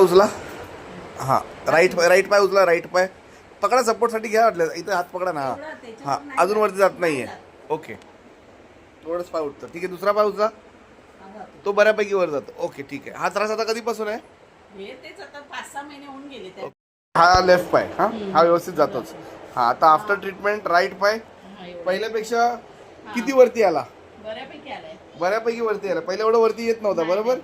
उचला. हां राईट पाय राईट पाय उचला राईट पाय. पकडा सपोर्टसाठी घ्या वाटलं. इथं हात पकडा ना. हां अजून वरती जात नाही ओके. थोडंच पाय उठतं ठीक आहे दुसरा पाय उचला. तो बऱ्यापैकी वर जातो. ओके ठीक आहे. हा त्रास आता कधीपासून आहे? हे हा लेफ्ट पाय. हा हा व्यवस्थित जातोच. हा आता आफ्टर ट्रीटमेंट राईट पाय. पहिल्यापेक्षा किती वरती आला? बऱ्यापैकी वरती आला. पहिल्या एवढं वरती येत नव्हता बरोबर?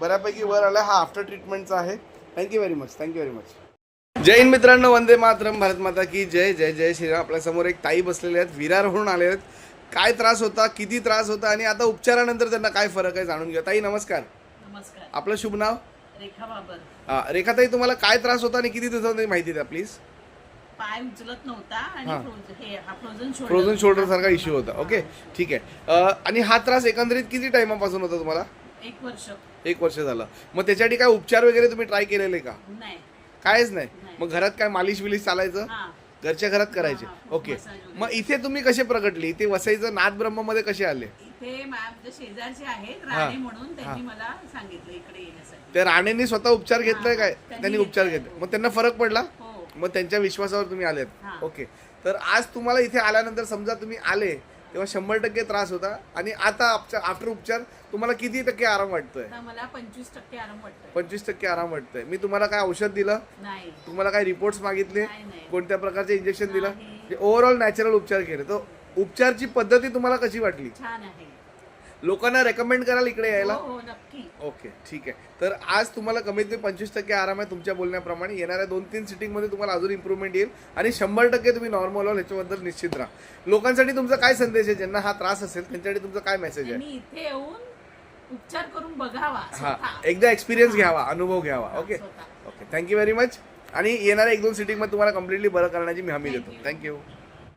बऱ्यापैकी वर आला हा आफ्टर ट्रीटमेंटचा आहे. Thank you very much thank you very much जय हिंद मित्रांनो वंदे मातरम भारत माता की जय जय जय श्रीराम. आपल्यासमोर एक ताई बसलेले आहेत विरारहून आले आहेत. काय त्रास होता किती त्रास होता आणि आता उपचारानंतर त्यांना काय फरक आहे जाणून घ्या ताई नमस्कार. नमस्कार. आपलं शुभ नाव? रेखा बाबर. हा, रेखाताई तुम्हाला काय त्रास होता आणि किती दिवसांनी माहिती द्या प्लीज पाय उचलत नव्हता आणि हा. फ्रोझन हे हा फ्रोझन शोल्डर फ्रोझन शोल्डर सारखा इश्यू होता. ओके ठीक आहे. अं, आणि हा त्रास एकंदरीत किती टाइमापासून होता तुम्हाला? एक वर्ष. एक वर्ष झालं. मग त्याच्यासाठी काय उपचार वगैरे तुम्ही ट्राय केलेले का? नाही. कायच नाही. मग घरात काय मालिश विलिश चालायचं? हा. घरच्या घरात करायचे. हा, हा. ओके. मसाज. मग इथे तुम्ही कसे प्रगटले? इथे वसईचं नाथ ब्रह्ममध्ये कसे आले? इथे माझ्या शेजारचे आहेत राणे म्हणून त्यांनी मला सांगितलं इकडे येण्यासाठी. त्या राणेंनी स्वतः उपचार घेतलाय काय? त्यांनी त्यांनी उपचार घेतलाय. घेतले मग त्यांना फरक पडला? हो. मग त्यांच्या विश्वासावर तुम्ही आलेत. हा. ओके. तर आज तुम्हाला इथे आल्यानंतर समजा तुम्ही आले तेव्हा शंभर टक्के त्रास होता. आणि आता आफ्टर उपचार तुम्हाला किती टक्के आराम वाटतोय? मला पंचवीस टक्के आराम वाटतोय. पंचवीस टक्के आराम वाटतोय. मी तुम्हाला काय औषध दिलं? नाही. तुम्हाला काय रिपोर्ट्स मागितले. कोणत्या प्रकारचे इंजेक्शन दिलं. ओव्हरऑल नॅचरल उपचार केले. तर उपचारची पद्धती तुम्हाला कशी वाटली? छान आहे. लोकांना रेकमेंड कराल इकडे यायला? हो हो नक्की. ओके ठीक आहे. तर आज तुम्हाला कमीत कमी पंचवीस टक्के आराम आहे तुमच्या बोलण्याप्रमाणे. येणाऱ्या दोन तीन सिटिंगमध्ये तुम्हाला अजून इम्प्रूव्हमेंट येईल आणि शंभर टक्के तुम्ही नॉर्मल व्हाल ह्याच्याबद्दल निश्चित राहा. लोकांसाठी तुमचा काय संदेश आहे? ज्यांना हा त्रास असेल त्यांच्यासाठी तुमचा काय मेसेज आहे? इथे येऊन उपचार करून बघावा हा. स्वतः. एकदा एक्सपिरियन्स घ्यावा अनुभव घ्यावा ओके? स्वतः. ओके थँक्यू व्हेरी मच आणि येणाऱ्या एक दोन सिटिंगमध्ये तुम्हाला कम्प्लिटली बरं करण्याची मी हमी देतो. थँक्यू